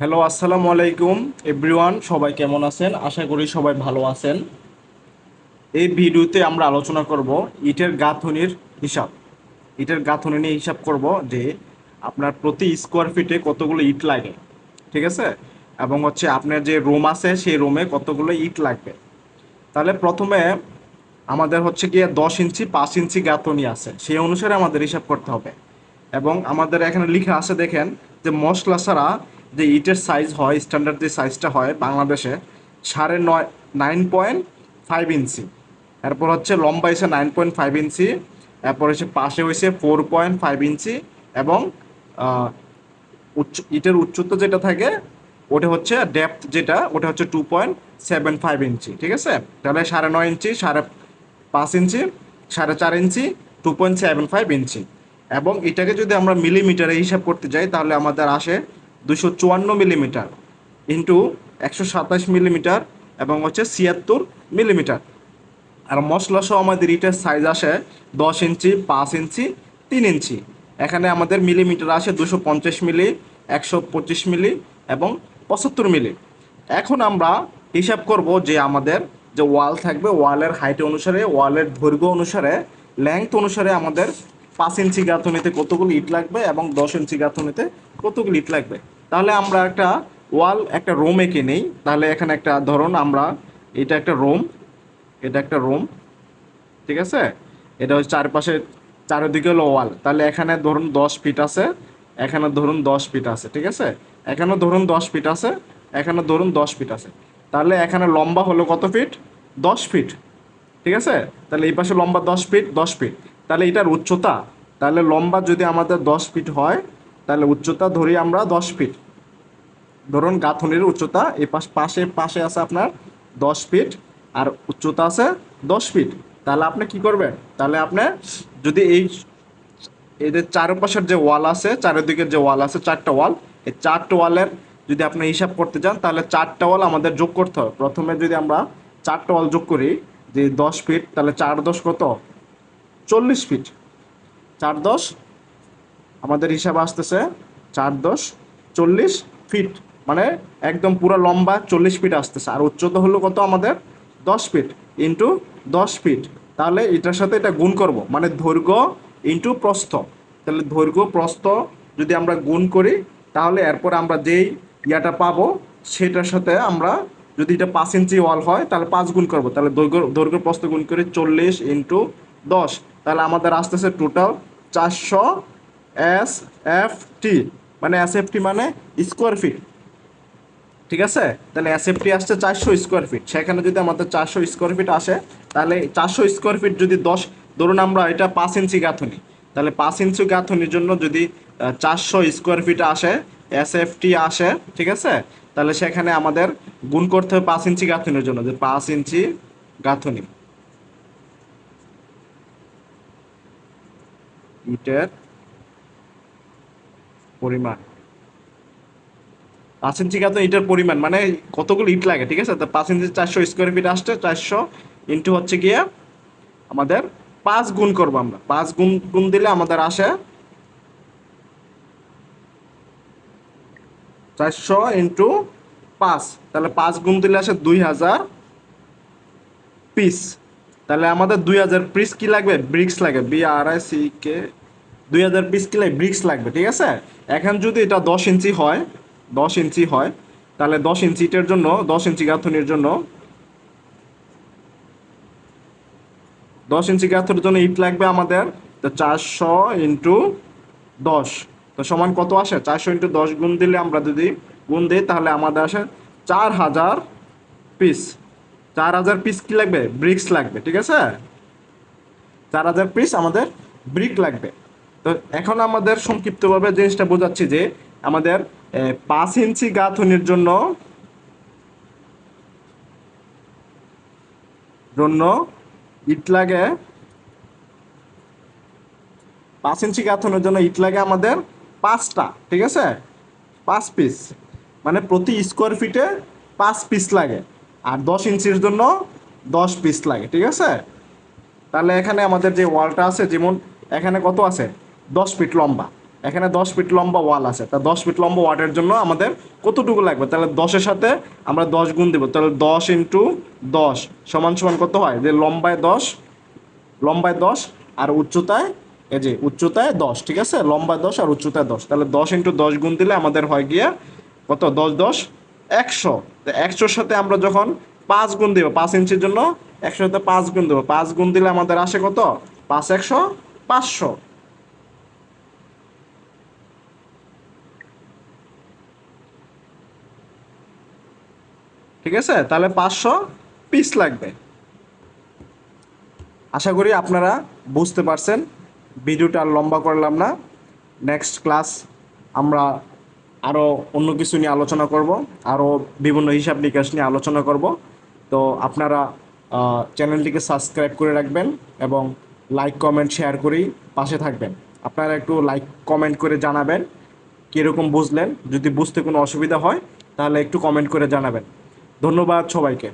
Hello, আসসালামু আলাইকুম। Everyone, সবাই কেমন আছেন? আশা করি সবাই ভালো আছেন। এই ভিডিওতে আমরা আলোচনা করব ইটের গাঁথনির হিসাব। ইটের গাঁথনি নিয়ে হিসাব করব যে আপনার প্রতি স্কোয়ার ফিটে কতগুলো ইট লাগে, ঠিক আছে? এবং হচ্ছে আপনার যে রুম আছে, সেই রুমে কতগুলো ইট লাগবে। তাহলে প্রথমে আমাদের হচ্ছে গিয়ে দশ ইঞ্চি, পাঁচ ইঞ্চি গাঁথনি আছে, সেই অনুসারে আমাদের হিসাব করতে হবে। এবং আমাদের এখানে লেখা আছে, দেখেন যে মশলা ছাড়া যে ইটের সাইজ হয় স্ট্যান্ডার্ড যে সাইজটা হয় বাংলাদেশে, সাড়ে নয় নাইন পয়েন্ট ফাইভ ইঞ্চি। এরপর হচ্ছে লম্বা হয়েছে নাইন পয়েন্ট ফাইভ ইঞ্চি, এরপর হচ্ছে পাশে হয়েছে ফোর পয়েন্ট ফাইভ ইঞ্চি এবং উচ্চ, ইটের উচ্চতা যেটা থাকে, ওটা হচ্ছে ডেপথ যেটা, ওটা হচ্ছে two point seven five inch, ঠিক আছে? তাহলে সাড়ে নয় ইঞ্চি, সাড়ে পাঁচ ইঞ্চি, সাড়ে চার inch two point seven five inch. এবং এটাকে যদি আমরা মিলিমিটারে হিসাব করতে যাই, তাহলে আমাদের আসে দুশো চুয়ান্ন মিলিমিটার ইন্টু একশো সাতাশ মিলিমিটার এবং হচ্ছে ছিয়াত্তর মিলিমিটার। আর মশলা সহ আমাদের ইটের সাইজ আসে দশ ইঞ্চি, পাঁচ ইঞ্চি, তিন ইঞ্চি। এখানে আমাদের মিলিমিটার আসে দুশো পঞ্চাশ মিলি, একশো পঁচিশ মিলি এবং পঁচাত্তর মিলি। এখন আমরা হিসাব করব যে আমাদের যে ওয়াল থাকবে, ওয়ালের হাইট অনুসারে, ওয়ালের দৈর্ঘ্য অনুসারে লেংথ অনুসারে আমাদের পাঁচ ইঞ্চি গাঁথনিতে কতগুলো ইট লাগবে এবং দশ ইঞ্চি গাঁথনিতে কতগুলো ইট লাগবে। তাহলে আমরা একটা ওয়াল, একটা রুম এঁকে নেই। তাহলে এখানে একটা, ধরুন আমরা, এটা একটা রোম, এটা একটা রুম, ঠিক আছে? এটা হচ্ছে চারপাশে, চারিদিকে হলো ওয়াল। তাহলে এখানে ধরুন দশ ফিট আছে, এখানে ধরুন দশ ফিট আছে, ঠিক আছে? এখানে ধরুন দশ ফিট আছে, এখানে ধরুন দশ ফিট আছে। তাহলে এখানে লম্বা হলো কত ফিট? দশ ফিট, ঠিক আছে? তাহলে এই পাশে লম্বা দশ ফিট দশ ফিট। তাহলে এটার উচ্চতা, তাহলে লম্বা যদি আমাদের দশ ফিট হয় তাহলে উচ্চতা ধরি আমরা দশ ফিট ধরুন গাঁথনির উচ্চতা এই পাশ, পাশে পাশে আছে আপনার দশ ফিট আর উচ্চতা আছে দশ ফিট তাহলে আপনি কি করবেন? তাহলে আপনি যদি এই এদের চারপাশের যে ওয়াল আছে, চারিদিকের যে ওয়াল আছে, চারটা ওয়াল এই চারটা ওয়ালের যদি আপনি হিসাব করতে চান, তাহলে চারটা ওয়াল আমাদের যোগ করতে হবে। প্রথমে যদি আমরা চারটা ওয়াল যোগ করি, যে দশ ফিট তাহলে চার দশ কত? চল্লিশ ফিট চার দশ আমাদের হিসাব আসতেছে চার দশ চল্লিশ ফিট মানে একদম পুরো লম্বা চল্লিশ ফিট আসতেছে। আর উচ্চতা হলো কত আমাদের? দশ ফিট ইন্টু দশ ফিট তাহলে এটার সাথে এটা গুণ করব মানে দৈর্ঘ্য ইন্টু প্রস্থ। তাহলে দৈর্ঘ্য, প্রস্থ যদি আমরা গুণ করি, তাহলে এরপর আমরা যেই ইয়াটা পাবো, সেটার সাথে আমরা যদি এটা পাঁচ ইঞ্চি ওয়াল হয়, তাহলে পাঁচ গুণ করব। তাহলে দৈর্ঘ্য দৈর্ঘ্য, প্রস্থ গুণ করে চল্লিশ ইন্টু দশ। তাহলে আমাদের আসতেছে টোটাল চারশো এস এফ টি মানে এস এফ টি মানে স্কোয়ার ফিট ঠিক আছে? তাহলে এস এফ টি আসছে চারশো স্কোয়ার ফিট সেখানে যদি আমাদের চারশো স্কোয়ার ফিট আসে, তাহলে চারশো স্কোয়ার ফিট যদি দশ, ধরুন আমরা এটা পাঁচ ইঞ্চি গাঁথনি। তাহলে পাঁচ ইঞ্চি গাঁথনির জন্য যদি চারশো স্কোয়ার ফিট আসে এস এফ টি আসে, ঠিক আছে? তাহলে সেখানে আমাদের গুণ করতে হবে পাঁচ ইঞ্চি গাঁথনির জন্য, যে পাঁচ ইঞ্চি গাঁথনি। ইটের পরিমাণ। পাঁচ ইঞ্চি পরিমাণ মানে কতগুলো ইট লাগে, ঠিক আছে? তো পাঁচ ইঞ্চি চারশো স্কোয়ার ফিট আসছে, চারশো ইন্টু হচ্ছে গিয়ে আমাদের পাঁচ গুণ করব আমরা। পাঁচ গুণ গুণ দিলে আমাদের আসে চারশো ইন্টু পাঁচ। তাহলে পাঁচ গুণ দিলে আসে দুই হাজার পিস তাহলে আমাদের দুই হাজার পিস কি লাগবে? ব্রিক্স লাগে B R I C K দুই হাজার পিস কি লাগবে ব্রিক্স লাগবে, ঠিক আছে? এখন যদি এটা দশ ইঞ্চি হয়, দশ ইঞ্চি হয়, তাহলে দশ ইঞ্চিটার জন্য, দশ ইঞ্চি গাঁথনির জন্য, দশ ইঞ্চি গাঁথনির জন্য ইট লাগবে আমাদের তো চারশো ইন্টু দশ। তো সমান কত আসে? চারশো ইন্টু দশ গুণ দিলে আমরা যদি গুণ দিই, তাহলে আমাদের আসে চার হাজার পিস। চার হাজার পিস কি লাগবে? ব্রিক্স লাগবে, ঠিক আছে? চার হাজার পিস আমাদের ব্রিক লাগবে। তো এখন আমাদের সংক্ষিপ্তভাবে জিনিসটা বোঝাচ্ছি যে আমাদের পাঁচ ইঞ্চি গাঁথনির জন্য জন্য ইট লাগে, পাঁচ ইঞ্চি গাঁথনের জন্য ইট লাগে আমাদের পাঁচটা, ঠিক আছে? পাঁচ পিস মানে প্রতি স্কোয়ার ফিটে পাঁচ পিস লাগে। আর দশ ইঞ্চির জন্য দশ পিস লাগে, ঠিক আছে? তাহলে এখানে আমাদের যে ওয়ালটা আছে, যেমন এখানে কত আছে? দশ ফিট লম্বা। এখানে দশ ফিট লম্বা ওয়াল আছে। তা দশ ফিট লম্বা ওয়াটের জন্য আমাদের কতটুকু লাগবে? তাহলে দশের সাথে আমরা দশ গুণ দেবো। তাহলে দশ ইন্টু দশ সমান সমান কত হয়? যে লম্বায় দশ লম্বায় দশ আর উচ্চতায়, এই যে উচ্চতায় দশ, ঠিক আছে? লম্বায় দশ আর উচ্চতায় দশ। তাহলে দশ ইন্টু দশ গুণ দিলে আমাদের হয় গিয়ে কত? দশ দশ, একশো। তো একশোর সাথে আমরা যখন পাঁচ গুণ দেবো, পাঁচ ইঞ্চির জন্য একশো সাথে পাঁচ গুণ দেবো। পাঁচ গুণ দিলে আমাদের আসে কত? পাঁচ, একশো, পাঁচশো। ঠিক আছে? তাহলে পাঁচশো পিস লাগবে। আশা করি আপনারা বুঝতে পারছেন, ভিডিওটা লম্বা করলাম না। নেক্সট ক্লাস আমরা আরও অন্য কিছু নিয়ে আলোচনা করব আরও বিভিন্ন হিসাব নিকাশ নিয়ে আলোচনা করব। তো আপনারা চ্যানেলটিকে সাবস্ক্রাইব করে রাখবেন এবং লাইক কমেন্ট শেয়ার করেই পাশে থাকবেন। আপনারা একটু লাইক কমেন্ট করে জানাবেন, কীরকম বুঝলেন? যদি বুঝতে কোনো অসুবিধা হয়, তাহলে একটু কমেন্ট করে জানাবেন। ধন্যবাদ সবাইকে।